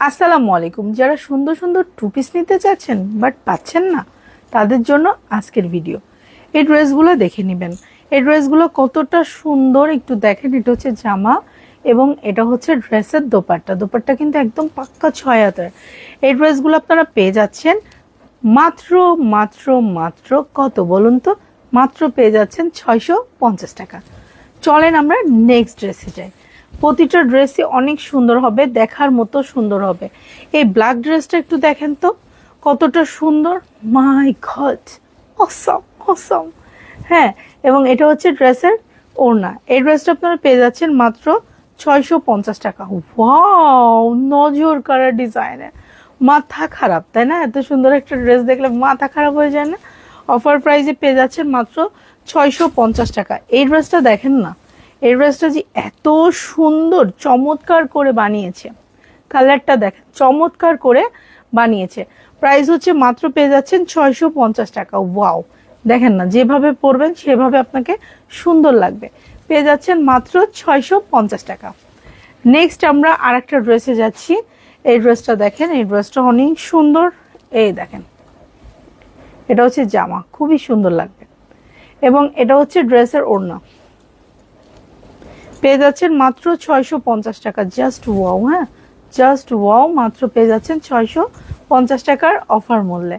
আসসালামু আলাইকুম। যারা সুন্দর সুন্দর টু পিস নিতে চাচ্ছেন বাট পাচ্ছেন না, তাদের জন্য আজকের ভিডিও এই ড্রেসগুলো দেখে নেবেন। এই ড্রেসগুলো কতটা সুন্দর একটু দেখেন। এটা হচ্ছে জামা এবং এটা হচ্ছে ড্রেসের দোপাট্টা। দোপাট্টা কিন্তু একদম পাক্কা ছয় এই ড্রেসগুলো আপনারা পেয়ে যাচ্ছেন মাত্র মাত্র মাত্র কত বলুন তো? মাত্র পেয়ে যাচ্ছেন ছয়শো পঞ্চাশ টাকা। চলেন আমরা নেক্সট ড্রেসে যাই। প্রতিটা ড্রেসই অনেক সুন্দর হবে, দেখার মতো সুন্দর হবে। এই ব্ল্যাক ড্রেসটা একটু দেখেন তো, কতটা সুন্দর। মাই গড অসম অসম হ্যাঁ এবং এটা হচ্ছে ড্রেসের ওড়না। এই ড্রেসটা আপনারা পেয়ে যাচ্ছেন মাত্র ছয়শো পঞ্চাশ টাকা। ওয়াও নজর করা ডিজাইনের মাথা খারাপ, তাই না? এত সুন্দর একটা ড্রেস দেখলে মাথা খারাপ হয়ে যায় না। অফার প্রাইসে পেয়ে যাচ্ছেন মাত্র ছয়শো পঞ্চাশ টাকা। এই ড্রেসটা দেখেন না এই ড্রেসটা যে এত সুন্দর, চমৎকার করে বানিয়েছে। কালারটা দেখেন, চমৎকার করে বানিয়েছে। প্রাইস হচ্ছে মাত্র পেয়ে যাচ্ছেন ছয়শো পঞ্চাশ টাকা। ওয়াও! দেখেন না, যেভাবে পরবেন, সেভাবে আপনাকে সুন্দর লাগবে। পেয়ে যাচ্ছেন মাত্র ছয়শো পঞ্চাশ টাকা। নেক্সট আমরা আর একটা ড্রেসে যাচ্ছি। এই ড্রেসটা দেখেন, এই ড্রেসটা অনেক সুন্দর। এই দেখেন, এটা হচ্ছে জামা, খুবই সুন্দর লাগবে। এবং এটা হচ্ছে ড্রেসের ওড়না। পেয়ে যাচ্ছেন মাত্র ছয়শো পঞ্চাশ টাকা। জাস্ট ওয়াও হ্যাঁ? জাস্ট ওয়াও মাত্র পেয়ে যাচ্ছেন ছয়শো পঞ্চাশ টাকার অফার মূল্যে।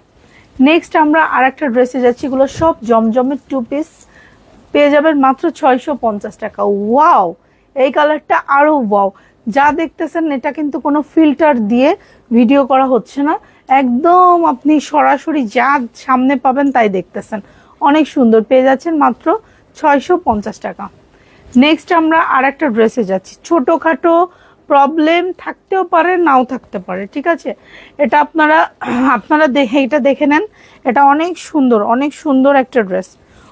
নেক্সট আমরা আর একটা ড্রেসে যাচ্ছি, এগুলো সব জমজমের টু পিস পেয়ে যাবেন মাত্র ছয়শো পঞ্চাশ টাকা। ওয়াও এই কালারটা আরও ওয়াও যা দেখতেছেন, এটা কিন্তু কোনো ফিল্টার দিয়ে ভিডিও করা হচ্ছে না। একদম আপনি সরাসরি যা সামনে পাবেন তাই দেখতেছেন। অনেক সুন্দর। পেয়ে যাচ্ছেন মাত্র ছয়শো পঞ্চাশ টাকা। নেক্সট আমরা আর একটা ড্রেসে যাচ্ছি। ছোটোখাটো প্রবলেম থাকতেও পারে, নাও থাকতে পারে, ঠিক আছে? এটা আপনারা আপনারা দেখে, এটা দেখে নেন। এটা অনেক সুন্দর অনেক সুন্দর একটা ড্রেস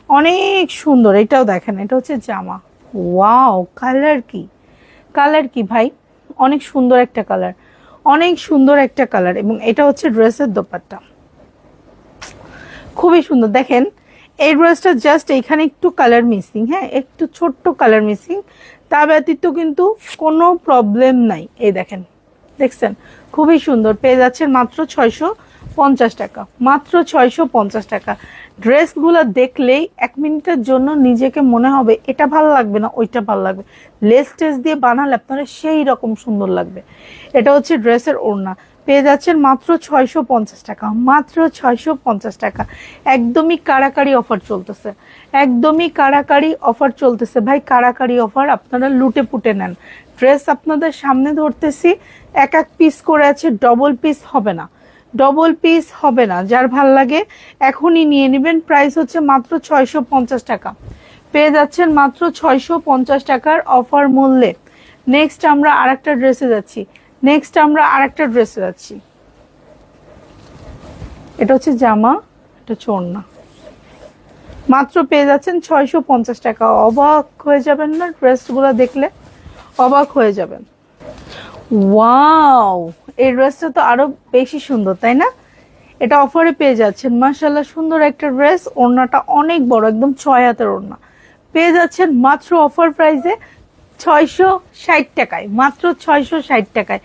অনেক সুন্দর, এটাও দেখেন, এটা হচ্ছে জামা। ওয়াও কালার কি? কালার কি ভাই? অনেক সুন্দর একটা কালার অনেক সুন্দর একটা কালার এবং এটা হচ্ছে ড্রেসের দোপাট্টা। খুবই সুন্দর। দেখেন এই ড্রেসটা জাস্ট এখানে একটু কালার মিসিং হ্যাঁ? একটু ছোট্ট কালার মিসিং তা ব্যতীত কিন্তু কোনো প্রবলেম নাই। এই দেখেন, দেখছেন? খুবই সুন্দর, পেয়ে যাচ্ছেন মাত্র ছয়শো পঞ্চাশ টাকা, মাত্র ছয়শো পঞ্চাশ টাকা। ড্রেসগুলো দেখলেই এক মিনিটের জন্য নিজেকে মনে হবে, এটা ভালো লাগবে না, ওইটা ভালো লাগবে। লেস টেস দিয়ে বানালে আপনারা সেই রকম সুন্দর লাগবে। এটা হচ্ছে ড্রেসের ওড়না। পেয়ে যাচ্ছেন মাত্র ছয়শো পঞ্চাশ টাকা, মাত্র ছয়শো পঞ্চাশ টাকা। একদমই কারাকারি অফার চলতেছে, একদমই কারাকারি অফার চলতেছে। ভাই কারাকারি অফার আপনারা লুটে পুটে নেন। ড্রেস আপনাদের সামনে ধরতেছি, এক এক পিস করে আছে ডবল পিস হবে না। ডবল পিস হবে না, যার ভালো লাগে এখনই নিয়ে নেবেন। প্রাইস হচ্ছে মাত্র ছয়শো পঞ্চাশ টাকা। পেয়ে যাচ্ছেন মাত্র ছয়শো পঞ্চাশ টাকার অফার মূল্যে। নেক্সট আমরা আরেকটা ড্রেসে যাচ্ছি। নেক্সট আমরা আরেকটা ড্রেসে যাচ্ছি। এটা হচ্ছে জামা, এটা চোরনা মাত্র পেয়ে যাচ্ছেন ছয়শো পঞ্চাশ টাকা। অবাক হয়ে যাবেন না ড্রেসগুলো দেখলে? অবাক হয়ে যাবেন। ওয়াও এই ড্রেসটা তো আরও বেশি সুন্দর, তাই না? এটা অফারে পেয়ে যাচ্ছেন। মার্শাল্লাহ সুন্দর একটা ড্রেস ওড়নাটা অনেক বড়, একদম ছয় হাতের ওড়না। পেয়ে যাচ্ছেন মাত্র অফার প্রাইসে ছয়শো ষাট টাকায়, মাত্র ছয়শো ষাট টাকায়।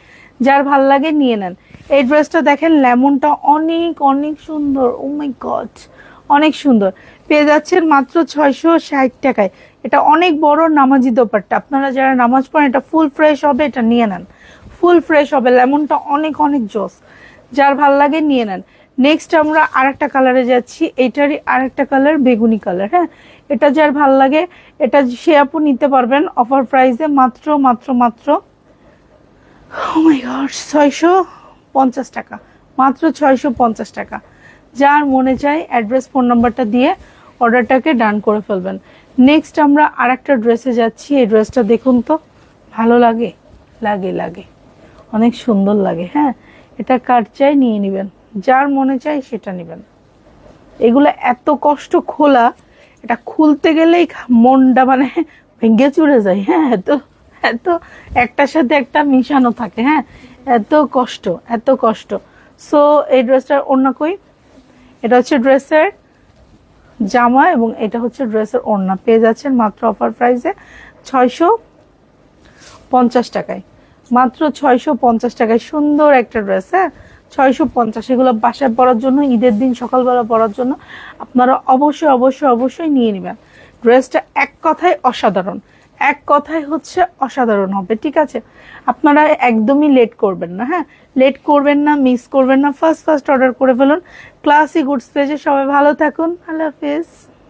যার ভালো লাগে নিয়ে নেন। এই ড্রেসটা দেখেন, লেমনটা অনেক অনেক সুন্দর। ও মাই গড অনেক সুন্দর। পেয়ে যাচ্ছেন মাত্র ছয়শো ষাট টাকায়। এটা অনেক বড় নামাজি দোপারটা আপনারা যারা নামাজ পড়েন, এটা ফুল ফ্রেশ হবে, এটা নিয়ে নেন। ফুল ফ্রেশ হবে। লেমনটা অনেক অনেক জোস। যার ভালো লাগে নিয়ে নেন। নেক্সট আমরা আরেকটা কালারে যাচ্ছি। এটারই আরেকটা কালার বেগুনি কালার হ্যাঁ? এটা যার ভালো লাগে, এটা সে আপু নিতে পারবেন অফার প্রাইসে মাত্র মাত্র মাত্র ছয়শো পঞ্চাশ টাকা। মাত্র ছয়শো পঞ্চাশ টাকা। যার মনে চায় অ্যাড্রেস ফোন নাম্বারটা দিয়ে অর্ডারটাকে ডান করে ফেলবেন। নেক্সট আমরা আরেকটা ড্রেসে যাচ্ছি। এই ড্রেসটা দেখুন তো, ভালো লাগে লাগে লাগে। অনেক সুন্দর লাগে হ্যাঁ? এটা কার চাই নিয়ে নেবেন। যার মনে চায় সেটা নেবেন। এগুলো এত কষ্ট খোলা, এটা খুলতে গেলেই মনটা মানে ভেঙে চুরে যায় হ্যাঁ? এত এত একটার সাথে একটা মিশানো থাকে হ্যাঁ? এত কষ্ট এত কষ্ট। সো এই ড্রেসটার অন্য কই? এটা হচ্ছে ড্রেসের জামা এবং এটা হচ্ছে ড্রেসের ওড়না। পেয়ে যাচ্ছেন মাত্র অফার প্রাইসে ছয়শো পঞ্চাশ টাকায়। মাত্র ছয়শো পঞ্চাশ টাকায় সুন্দর একটা ড্রেস হ্যাঁ? ছয়শো পঞ্চাশ, এগুলো বাসায় পড়ার জন্য, ঈদের দিন সকালবেলা পরার জন্য আপনারা অবশ্যই অবশ্যই অবশ্যই নিয়ে নেবেন। ড্রেসটা এক কথায় অসাধারণ। এক কথায় হচ্ছে অসাধারণ হবে, ঠিক আছে? আপনারা একদমই লেট করবেন না হ্যাঁ? লেট করবেন না, মিস করবেন না ফার্স্ট ফার্স্ট অর্ডার করে ফেলুন। ক্লাসি গুডস পেজে সবাই ভালো থাকুন। আল্লাহ হাফিজ।